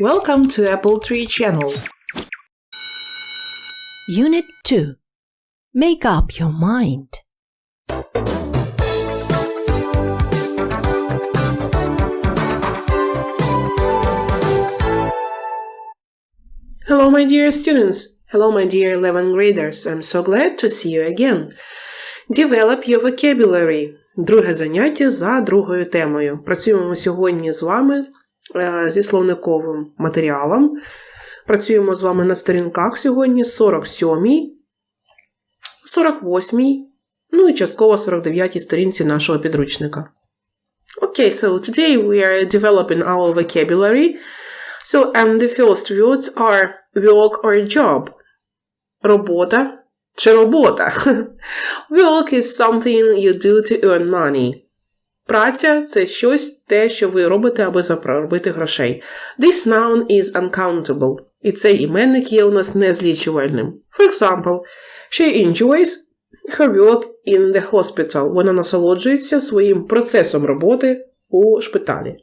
Welcome to Apple Tree Channel. Unit 2 Make up your mind. Hello, my dear students. Hello, my dear 11 graders. I'm so glad to see you again. Develop your vocabulary. Друге заняття за другою темою. Працюємо сьогодні з вами е, зі словниковим матеріалом. Працюємо з вами на сторінках сьогодні 47, 48, ну і частково 49 сторінці нашого підручника. Okay, so today we are developing our vocabulary. So, and the first words are work or job. Робота чи робота. Work is something you do to earn money. Праця це щось те, що ви робите, аби заробити грошей. This noun is uncountable. І цей іменник є у нас незлічувальним. For example, she enjoys her work in the hospital. Вона насолоджується своїм процесом роботи у шпиталі.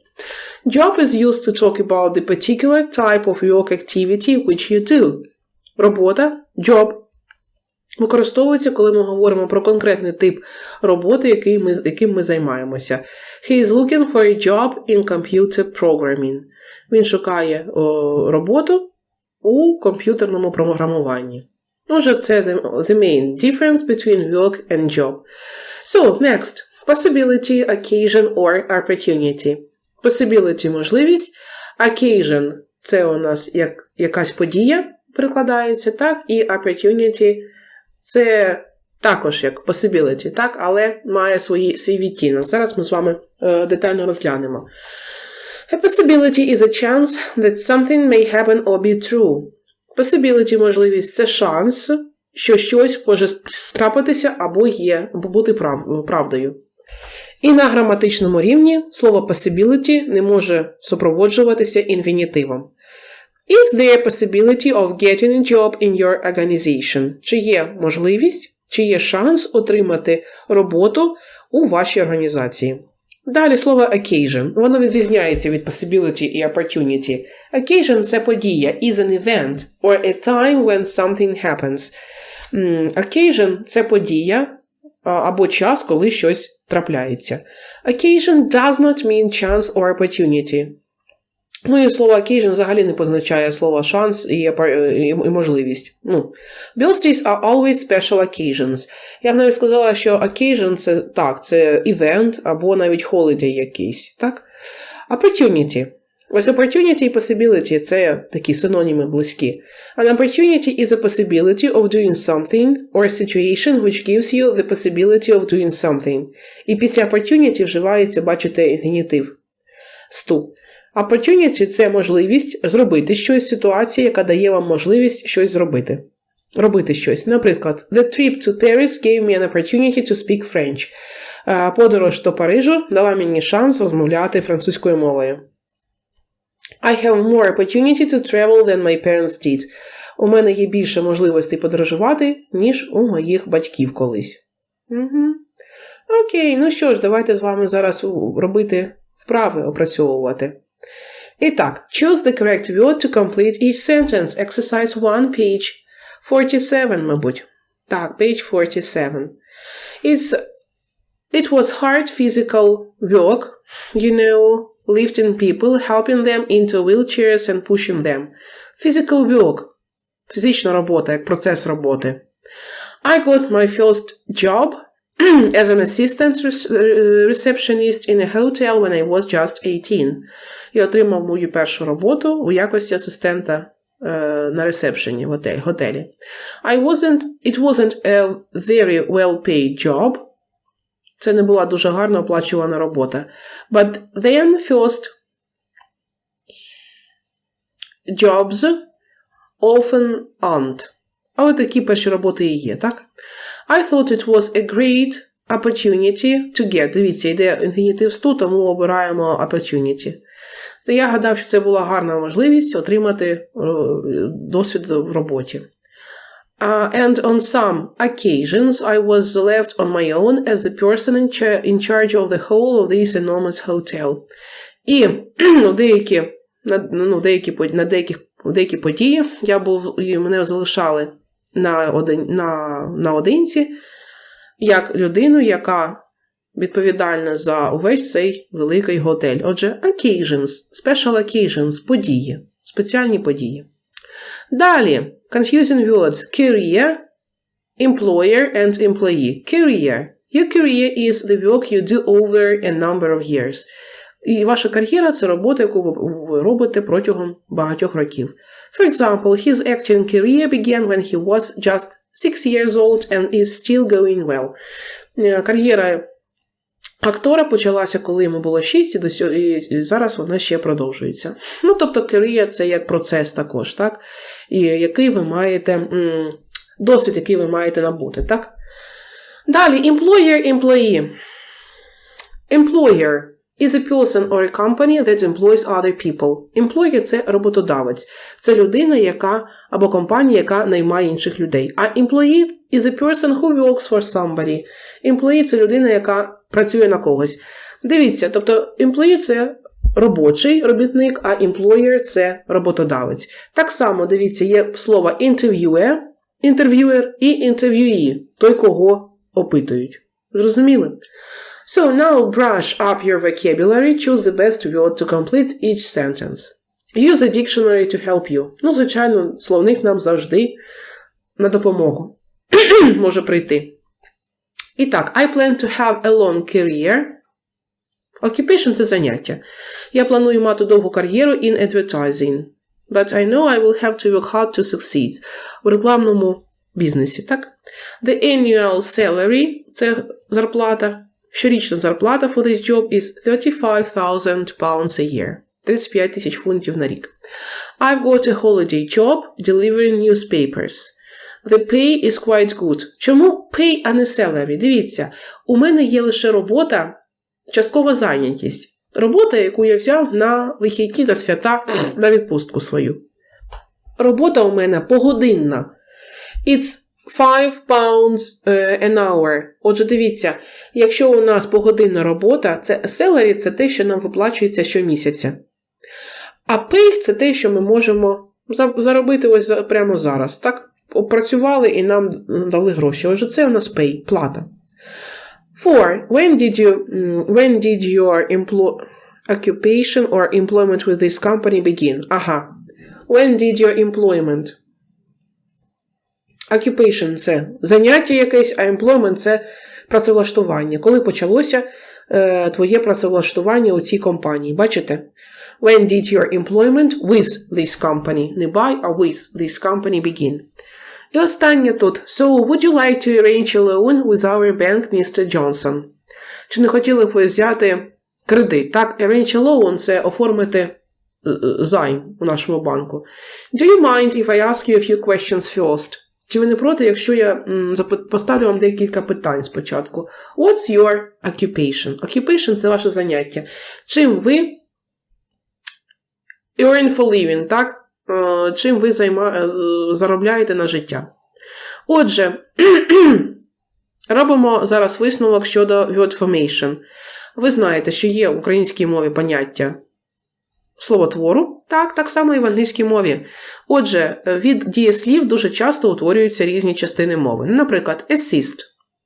Job is used to talk about the particular type of work activity which you do. Робота, job, використовується, коли ми говоримо про конкретний тип роботи, який ми, яким ми займаємося. He is looking for a job in computer programming. Він шукає о, роботу у комп'ютерному програмуванні. Отже, це the, main difference between work and job. So, next. Possibility, occasion or opportunity. Possibility – можливість. Occasion – це у нас як якась подія прикладається, так? І opportunity – це також як possibility, так? але має свої, свій відтінок. Зараз ми з вами е, детально розглянемо. A possibility is a chance that something may happen or be true. Possibility – можливість – це шанс, що щось може трапитися або є, або бути прав, правдою. І на граматичному рівні слово possibility не може супроводжуватися інфінітивом. Is there a possibility of getting a job in your organization? Чи є можливість, чи є шанс отримати роботу у вашій організації? Далі слово occasion. Воно відрізняється від possibility і opportunity. Occasion – це подія, is an event, or a time when something happens. Occasion – це подія, або час, коли щось трапляється. Occasion does not mean chance or opportunity. Ну і слово occasion взагалі не позначає слово шанс і, і, можливість. Ну, Birthdays are always special occasions. Я б навіть сказала, що occasion це так, це event або навіть holiday якийсь. так? Opportunity. Ось opportunity і possibility це такі синоніми близькі. An opportunity is a possibility of doing something or a situation which gives you the possibility of doing something. І після opportunity вживається, бачите, інфінітив. Сту. Opportunity – це можливість зробити щось в ситуації, яка дає вам можливість щось зробити. Робити щось. Наприклад, The trip to Paris gave me an opportunity to speak French. Подорож до Парижу дала мені шанс розмовляти французькою мовою. I have more opportunity to travel than my parents did. У мене є більше можливостей подорожувати, ніж у моїх батьків колись. Угу. Окей, ну що ж, давайте з вами зараз робити вправи, опрацьовувати. І так, choose the correct word to complete each sentence. Exercise 1, page 47, мабуть. Так, page 47. It's, it was hard physical work, you know, lifting people, helping them into wheelchairs and pushing them. Physical work. Фізична робота, як процес роботи. I got my first job as an assistant receptionist in a hotel when I was just 18. Я отримав мою першу роботу у якості асистента на ресепшені в готелі. I wasn't, it wasn't a very well-paid job. Це не була дуже гарно оплачувана робота. But then first jobs often aren't. Але такі перші роботи і є, так? I thought it was a great opportunity to get. Дивіться, йде інфінітив сту, тому обираємо opportunity. То я гадав, що це була гарна можливість отримати досвід в роботі. Uh, and on some occasions, I was left on my own as the person in, cha in charge of the whole of this enormous hotel. І у деякі на, ну, деякі, на деяких, деякі події. Я був, і мене залишали на, один, на, наодинці, як людину, яка відповідальна за увесь цей великий готель. Отже, occasions, special occasions, події, спеціальні події. Далі, confusing words, career, employer and employee. Career. Your career is the work you do over a number of years. І ваша кар'єра це робота, яку ви- робите протягом багатьох років. For example, his acting career began when he was just six years old and is still going well. Е, Кар'єра актора почалася, коли йому було 6, і, до сьо- і, зараз вона ще продовжується. Ну, тобто, career – це як процес також, так? І який ви маєте, досвід, який ви маєте набути, так? Далі, employer, employee. Employer is a person or a company that employs other people. Employer – це роботодавець. Це людина, яка або компанія, яка наймає інших людей. А employee is a person who works for somebody. Employee – це людина, яка працює на когось. Дивіться, тобто employee – це робочий робітник, а employer – це роботодавець. Так само, дивіться, є слово interviewer, interviewer і interviewee – той, кого опитують. Зрозуміли? So now brush up your vocabulary, choose the best word to complete each sentence. Use a dictionary to help you. Ну, звичайно, словник нам завжди на допомогу може прийти. І так, I plan to have a long career. Occupation – це заняття. Я планую мати довгу кар'єру in advertising. But I know I will have to work hard to succeed. У рекламному бізнесі, так? The annual salary – це зарплата. Щорічна зарплата for this job is 35,000 pounds a year. 35 тисяч фунтів на рік. I've got a holiday job delivering newspapers. The pay is quite good. Чому pay, а не salary? Дивіться, у мене є лише робота, часткова зайнятість. Робота, яку я взяв на вихідні та свята на відпустку свою. Робота у мене погодинна. It's 5 pounds е, an hour. Отже, дивіться, якщо у нас погодинна робота, це salary – це те, що нам виплачується щомісяця. А pay – це те, що ми можемо заробити ось прямо зараз. Так? Опрацювали і нам дали гроші. Отже, це у нас pay, плата. For when did you when did your emplo- occupation or employment with this company begin? Ага. When did your employment? Occupation – це заняття якесь, а employment – це працевлаштування. Коли почалося е, твоє працевлаштування у цій компанії? Бачите? When did your employment with this company? Не by, а with this company begin. І oстаннє тут. So, would you like to arrange a loan with our bank, Mr. Johnson? Чи не хотіли б ви взяти кредит? Так, arrange a loan – це оформити е, е, займ у нашому банку. Do you mind if I ask you a few questions first? Чи ви не проти, якщо я поставлю вам декілька питань спочатку? What's your occupation? Occupation – це ваше заняття. Чим ви earn for living, так? Е, Чим ви займа... е, заробляєте на життя? Отже, робимо зараз висновок щодо word formation. Ви знаєте, що є в українській мові поняття словотвору, так, так само і в англійській мові. Отже, від дієслів дуже часто утворюються різні частини мови. Наприклад, assist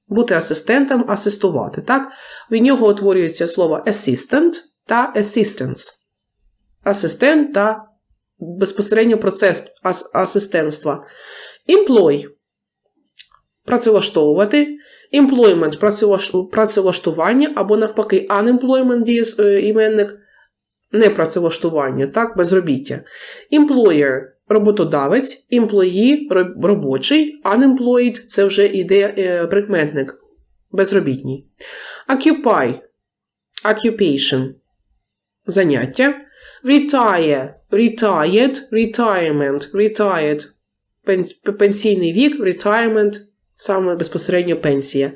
бути асистентом, асистувати. Так? Від нього утворюється слово assistant та assistance. Асистент та безпосередньо процес ас- асистентства. Employ працевлаштовувати. Employment працевлаш- працевлаштування або навпаки unemployment е, іменник непрацевлаштування, так, безробіття. Employer – роботодавець, employee – роб- робочий, unemployed – це вже іде е, прикметник, безробітній. Occupy – occupation – заняття. Retire – retired, retirement, retired – пен- пенсійний вік, retirement – саме безпосередньо пенсія.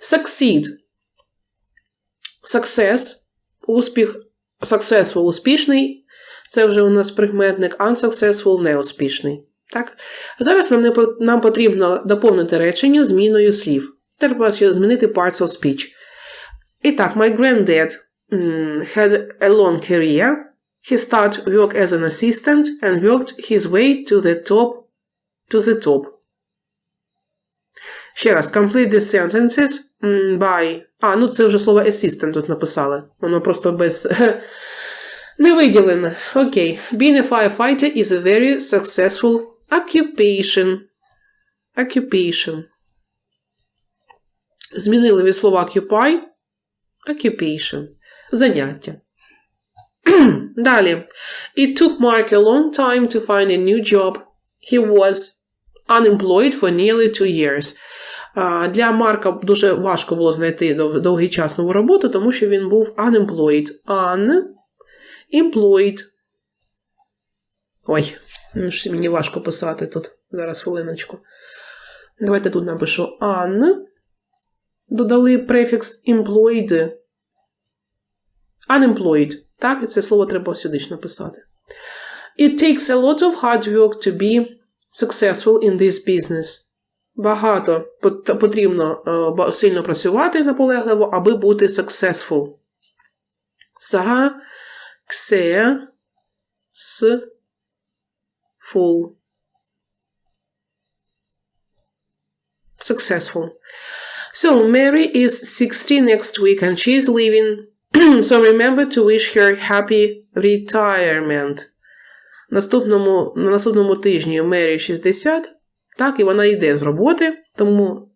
Succeed – success – успіх, successful – успішний, це вже у нас прикметник, unsuccessful – неуспішний. Так? Зараз нам, не, нам потрібно доповнити речення зміною слів. Треба ще змінити parts of speech. І так, my granddad had a long career. He started work as an assistant and worked his way to the top to the top. Ще раз, complete the sentences by. А, ну це вже слово assistant тут написали. Воно просто без. Не виділене. Окей. Being a firefighter is a very successful occupation. Occupation. Змінили від слова occupy. Occupation. Заняття. Далі. It took Mark a long time to find a new job. He was unemployed for nearly two years. Для Марка дуже важко було знайти довгий час нову роботу, тому що він був unemployed. Unemployed. Ой, ну мені важко писати тут. Зараз хвилиночку. Давайте тут напишу un. Додали префікс employed. Unemployed. Так, це слово треба сюди ж написати. It takes a lot of hard work to be successful in this business. Багато потрібно е, сильно працювати наполегливо, аби бути successful. Са, ксе, с, full. Successful. So, Mary is 60 next week and she's leaving. so remember to wish her happy retirement. Наступному, на наступному тижні Мері 60, так, і вона йде з роботи, тому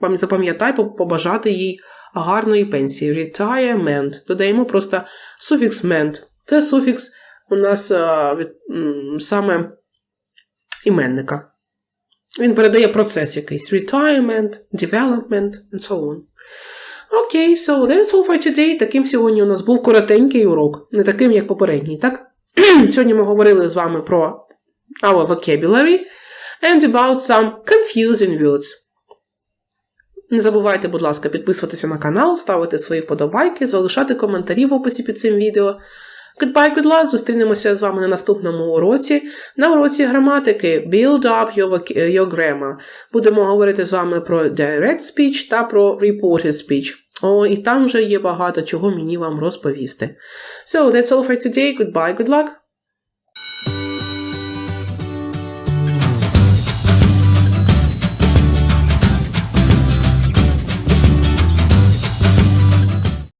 пам- запам'ятай побажати їй гарної пенсії. Retirement. Додаємо просто суфікс ment. Це суфікс у нас а, від, м, саме іменника. Він передає процес якийсь. Retirement, development, and so on. Окей, so that's all for today. Таким сьогодні у нас був коротенький урок, не таким, як попередній, так? сьогодні ми говорили з вами про our vocabulary and about some confusing words. Не забувайте, будь ласка, підписуватися на канал, ставити свої вподобайки, залишати коментарі в описі під цим відео. Goodbye, good luck! Зустрінемося з вами на наступному уроці. На уроці граматики Build up your, your grammar. Будемо говорити з вами про direct speech та про reported speech. О, і там вже є багато чого мені вам розповісти. So, that's all for today. Goodbye, good luck!